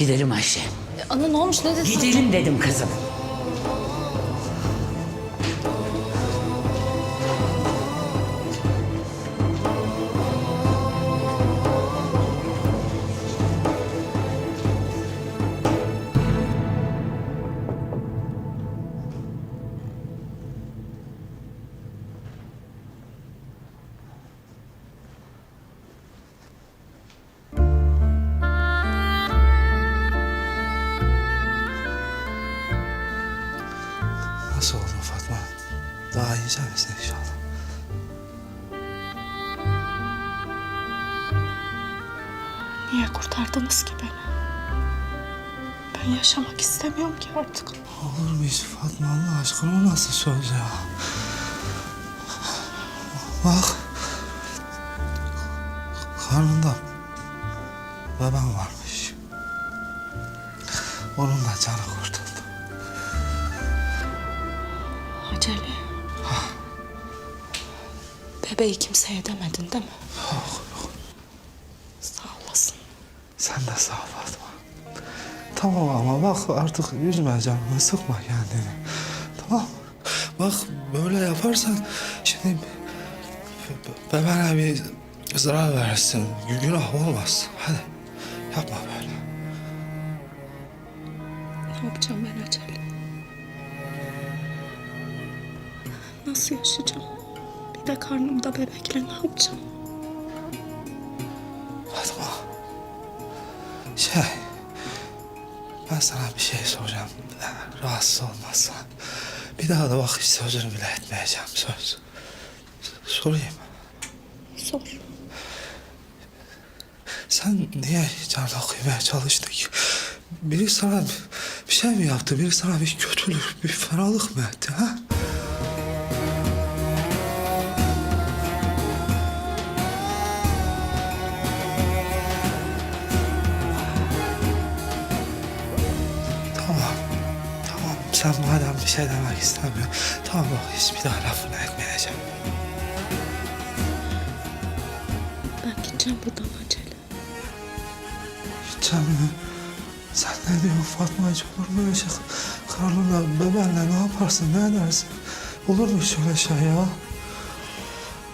Gidelim Ayşe. Ana ne olmuş ne dedin? Gidelim dedim kızım. Nasıl oldun Fatma? Daha iyice misin inşallah? Niye kurtardınız ki beni? Ben yaşamak istemiyorum ki artık. Olur mu hiç Fatma Allah aşkına o nasıl söz ya? Bak. Karnında babam varmış. Onun da canı Bebeği kimseye demedin değil mi? Yok yok. Sağ olasın. Sen de sağ ol Fatma. Tamam ama bak artık üzme canını sıkma kendini. Tamam? Bak böyle yaparsan şimdi be- bebeğine bir zarar verirsin. Gü- Günah olmaz. Hadi yapma böyle. Ne yapacağım ben acele? Nasıl yaşayacağım? Bir de karnımda bebekle ne yapacağım? Fatma. Şey. Ben sana bir şey soracağım. Rahatsız olmazsan. Bir daha da bak hiç sözünü bile etmeyeceğim. Söz. Sorayım. Sor. Sen niye canına kıymaya çalıştın ki? Biri sana bir şey mi yaptı? Biri sana bir kötülük, bir fenalık mı etti ha? Sen madem bir şey demek istemiyorsun. Tamam bak hiç bir daha lafını etmeyeceğim. Ben gideceğim buradan acele. Canım sen ne diyorsun Fatma hiç olur mu öyle şey? Karnınla bebenle ne yaparsın ne edersin? Olur mu hiç öyle şey ya?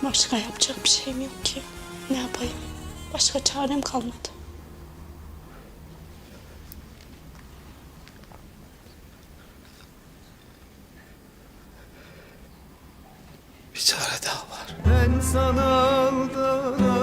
Başka yapacak bir şeyim yok ki. Ne yapayım? Başka çarem kalmadı. Bir çare daha var. Ben sana aldanamam.